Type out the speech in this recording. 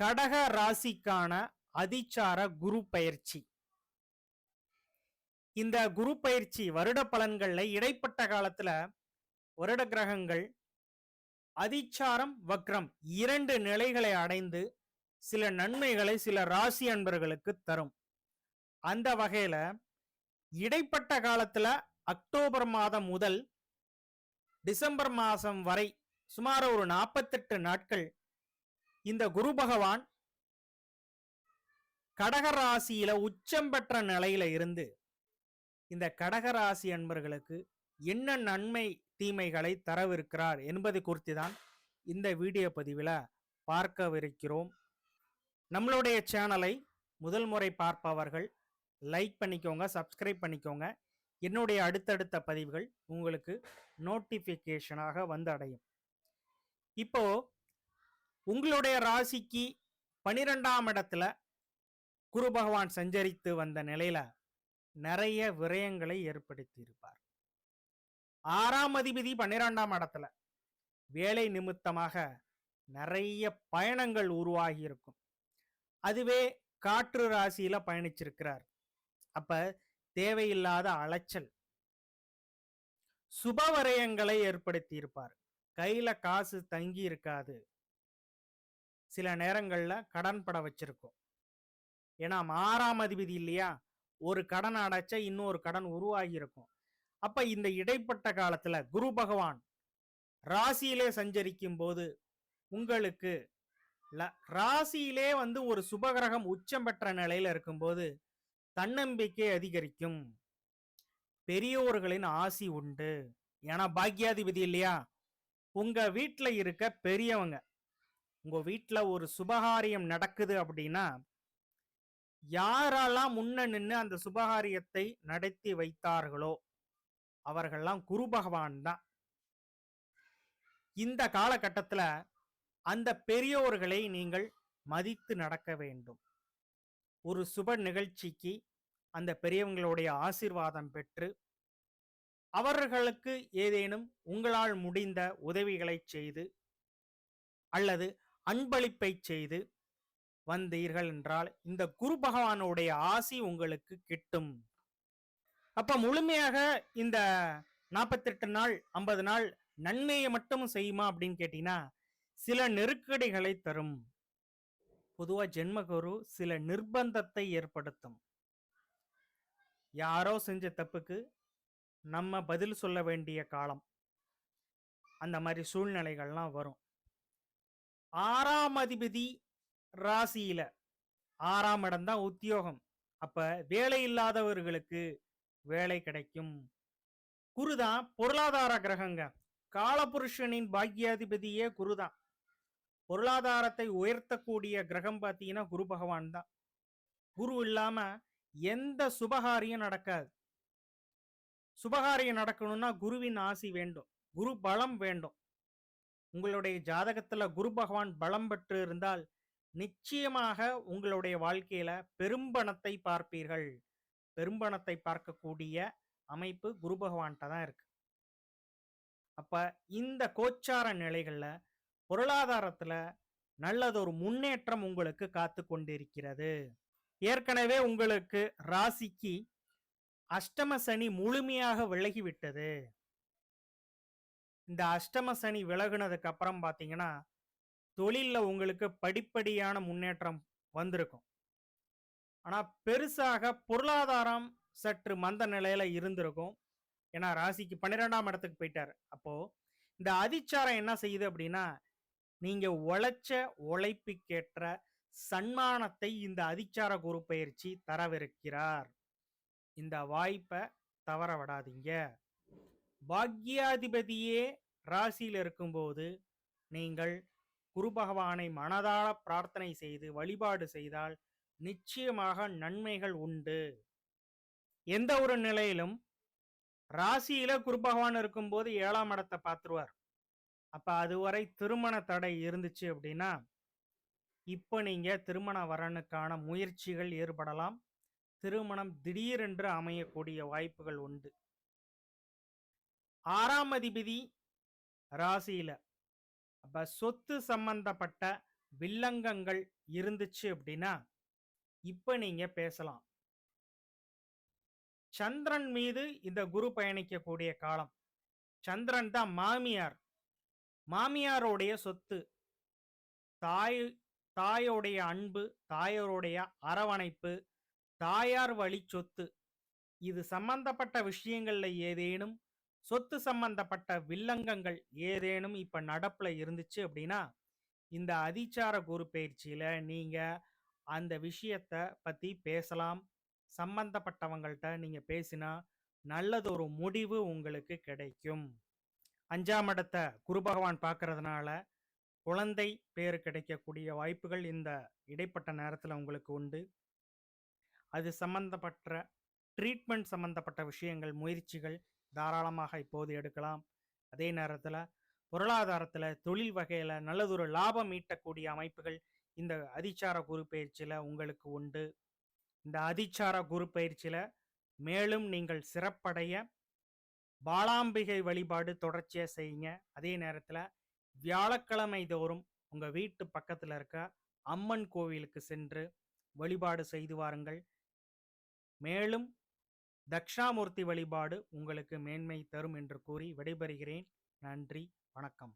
கடக ராசிக்கான அதிச்சார குரு பயிற்சி. இந்த குரு பயிற்சி வருட பலன்கள்ல இடைப்பட்ட காலத்துல வருட கிரகங்கள் அதிச்சாரம் வக்ரம் இரண்டு நிலைகளை அடைந்து சில நன்மைகளை சில ராசி அன்பர்களுக்கு தரும். அந்த வகையில இடைப்பட்ட காலத்துல அக்டோபர் மாதம் முதல் டிசம்பர் மாதம் வரை சுமார் ஒரு நாற்பத்தெட்டு நாட்கள் இந்த குரு பகவான் கடகராசியில உச்சம் பெற்ற நிலையில இருந்து இந்த கடகராசி அன்பர்களுக்கு என்ன நன்மை தீமைகளை தரவிருக்கிறார் என்பது குறித்து தான் இந்த வீடியோ பதிவில் பார்க்கவிருக்கிறோம். நம்மளுடைய சேனலை முதல் முறை பார்ப்பவர்கள் லைக் பண்ணிக்கோங்க சப்ஸ்கிரைப் பண்ணிக்கோங்க. என்னுடைய அடுத்தடுத்த பதிவுகள் உங்களுக்கு நோட்டிஃபிகேஷனாக வந்து அடையும் இப்போ உங்களுடைய ராசிக்கு பனிரெண்டாம் இடத்துல குரு பகவான் சஞ்சரித்து வந்த நிலையில நிறைய விரயங்களை ஏற்படுத்தி இருப்பார். ஆறாம் அதிபதி பன்னிரெண்டாம் இடத்துல வேலை நிமித்தமாக நிறைய பயணங்கள் உருவாகி இருக்கும். அதுவே காற்று ராசியில பயணிச்சிருக்கிறார். அப்ப தேவையில்லாத அலைச்சல் சுப வரையங்களை ஏற்படுத்தி இருப்பார். கையில காசு தங்கி இருக்காது. சில நேரங்களில் கடன் பட வச்சிருக்கும். ஏன்னா ஆறாம் அதிபதி இல்லையா? ஒரு கடன் அடைச்சா இன்னொரு கடன் உருவாகி இருக்கும் அப்ப இந்த இடைப்பட்ட காலத்துல குரு பகவான் ராசியிலே சஞ்சரிக்கும் போது உங்களுக்கு ல- ராசியிலே வந்து ஒரு சுபகிரகம் உச்சம் பெற்ற நிலையில இருக்கும்போது தன்னம்பிக்கை அதிகரிக்கும். பெரியோர்களின் ஆசி உண்டு. ஏன்னா பாக்கியாதிபதி இல்லையா? உங்க வீட்டில் இருக்க பெரியவங்க உங்க வீட்டில் ஒரு சுபகாரியம் நடக்குது அப்படின்னா யாரெல்லாம் முன்ன நின்று அந்த சுபகாரியத்தை நடத்தி வைத்தார்களோ அவர்கள்லாம் குரு பகவான் தான். இந்த காலகட்டத்துல அந்த பெரியோர்களை நீங்கள் மதித்து நடக்க வேண்டும். ஒரு சுப நிகழ்ச்சிக்கு அந்த பெரியவங்களுடைய ஆசீர்வாதம் பெற்று அவர்களுக்கு ஏதேனும் உங்களால் முடிந்த உதவிகளை செய்து அல்லது அன்பளிப்பை செய்து வந்தீர்கள் என்றால் இந்த குரு பகவானுடைய ஆசி உங்களுக்கு கிட்டும். அப்ப முழுமையாக இந்த நாற்பத்தெட்டு நாள் ஐம்பது நாள் நன்மையை மட்டும் செய்யுமா அப்படின்னு கேட்டீங்கன்னா சில நெருக்கடிகளை தரும். பொதுவா ஜென்மகுரு சில நிர்பந்தத்தை ஏற்படுத்தும். யாரோ செஞ்ச தப்புக்கு நம்ம பதில் சொல்ல வேண்டிய காலம். அந்த மாதிரி சூழ்நிலைகள்லாம் வரும். ஆறாம் அதிபதி ராசியில ஆறாம் இடம் தான் உத்தியோகம். அப்ப வேலை இல்லாதவர்களுக்கு வேலை கிடைக்கும். குருதான் பொருளாதார கிரகங்க. காலபுருஷனின் பாக்கியாதிபதியே குருதான் பொருளாதாரத்தை உயர்த்தக்கூடிய கிரகம் பார்த்தீங்கன்னா குரு பகவான் தான். குரு இல்லாம எந்த சுபகாரியம் நடக்காது. சுபகாரியம் நடக்கணும்னா குருவின் ஆசி வேண்டும். குரு பலம் வேண்டும். உங்களுடைய ஜாதகத்துல குரு பகவான் பலம் பெற்று இருந்தால் நிச்சயமாக உங்களுடைய வாழ்க்கையில பெரும்பணத்தை பார்ப்பீர்கள். பெரும்பணத்தை பார்க்கக்கூடிய அமைப்பு குரு பகவான்கிட்ட தான் இருக்கு. அப்ப இந்த கோச்சார நிலைகள்ல பொருளாதாரத்துல நல்லதொரு முன்னேற்றம் உங்களுக்கு காத்து கொண்டிருக்கிறது. ஏற்கனவே உங்களுக்கு ராசிக்கு அஷ்டம சனி முழுமையாக விலகிவிட்டது இந்த அஷ்டம சனி விலகுனதுக்கு அப்புறம் பார்த்தீங்கன்னா தொழிலில் உங்களுக்கு படிப்படியான முன்னேற்றம் வந்திருக்கும். ஆனால் பெருசாக பொருளாதாரம் சற்று மந்த நிலையில் இருந்திருக்கும். ஏன்னா ராசிக்கு பன்னிரெண்டாம் இடத்துக்கு போயிட்டார். அப்போது இந்த அதிச்சாரம் என்ன செய்யுது அப்படின்னா நீங்கள் உழைச்ச உழைப்புக்கேற்ற சன்மானத்தை இந்த அதிச்சார குரு பயிற்சி தரவிருக்கிறார். இந்த வாய்ப்பை தவற விடாதீங்க. பாக்யாதிபதியே ராசியில் இருக்கும்போது நீங்கள் குரு பகவானை மனதார பிரார்த்தனை செய்து வழிபாடு செய்தால் நிச்சயமாக நன்மைகள் உண்டு. எந்த ஒரு நிலையிலும் ராசியில குரு பகவான் இருக்கும்போது ஏழாம் இடத்தை பார்த்துருவார். அப்ப அதுவரை திருமண தடை இருந்துச்சு அப்படின்னா இப்போ நீங்க திருமண வரனுக்கான முயற்சிகள் ஏற்படலாம். திருமணம் திடீரென்று அமையக்கூடிய வாய்ப்புகள் உண்டு. ஆறாம் அதிபதி ராசியில. அப்ப சொத்து சம்பந்தப்பட்ட வில்லங்கங்கள் இருந்துச்சு அப்படின்னா இப்ப நீங்க பேசலாம். சந்திரன் மீது இந்த குரு பயணிக்கக்கூடிய காலம். சந்திரன் தான் மாமியார். மாமியாரோடைய சொத்து. தாய் தாயோடைய அன்பு தாயோருடைய அரவணைப்பு தாயார் வழி சொத்து. இது சம்பந்தப்பட்ட விஷயங்கள்ல ஏதேனும் சொத்து சம்பந்தப்பட்ட வில்லங்கங்கள் ஏதேனும் இப்ப நடப்புல இருந்துச்சு அப்படின்னா இந்த அதிச்சார குரு பயிற்சியில நீங்க அந்த விஷயத்த பத்தி பேசலாம். சம்பந்தப்பட்டவங்கள்ட்ட நீங்க பேசினா நல்லதொரு முடிவு உங்களுக்கு கிடைக்கும். அஞ்சாம் இடத்த குரு பகவான் பார்க்கறதுனால குழந்தை பேர் கிடைக்கக்கூடிய வாய்ப்புகள் இந்த இடைப்பட்ட நேரத்தில் உங்களுக்கு உண்டு. அது சம்பந்தப்பட்ட ட்ரீட்மெண்ட் சம்பந்தப்பட்ட விஷயங்கள் முயற்சிகள் தாராளமாக இப்போது எடுக்கலாம். அதே நேரத்தில் பொருளாதாரத்தில் தொழில் வகையில் நல்லதொரு லாபம் ஈட்டக்கூடிய அமைப்புகள் இந்த அதிச்சார குரு பயிற்சியில் உங்களுக்கு உண்டு. இந்த அதிச்சார குரு பயிற்சியில் மேலும் நீங்கள் சிறப்படைய பாலாம்பிகை வழிபாடு தொடர்ச்சியாக செய்யுங்க. அதே நேரத்தில் வியாழக்கிழமை தோறும் உங்கள் வீட்டு பக்கத்தில் இருக்க அம்மன் கோவிலுக்கு சென்று வழிபாடு செய்து வாருங்கள். மேலும் தக்ஷாமூர்த்தி வழிபாடு உங்களுக்கு மேன்மை தரும் என்று கூறி விடைபெறுகிறேன். நன்றி வணக்கம்.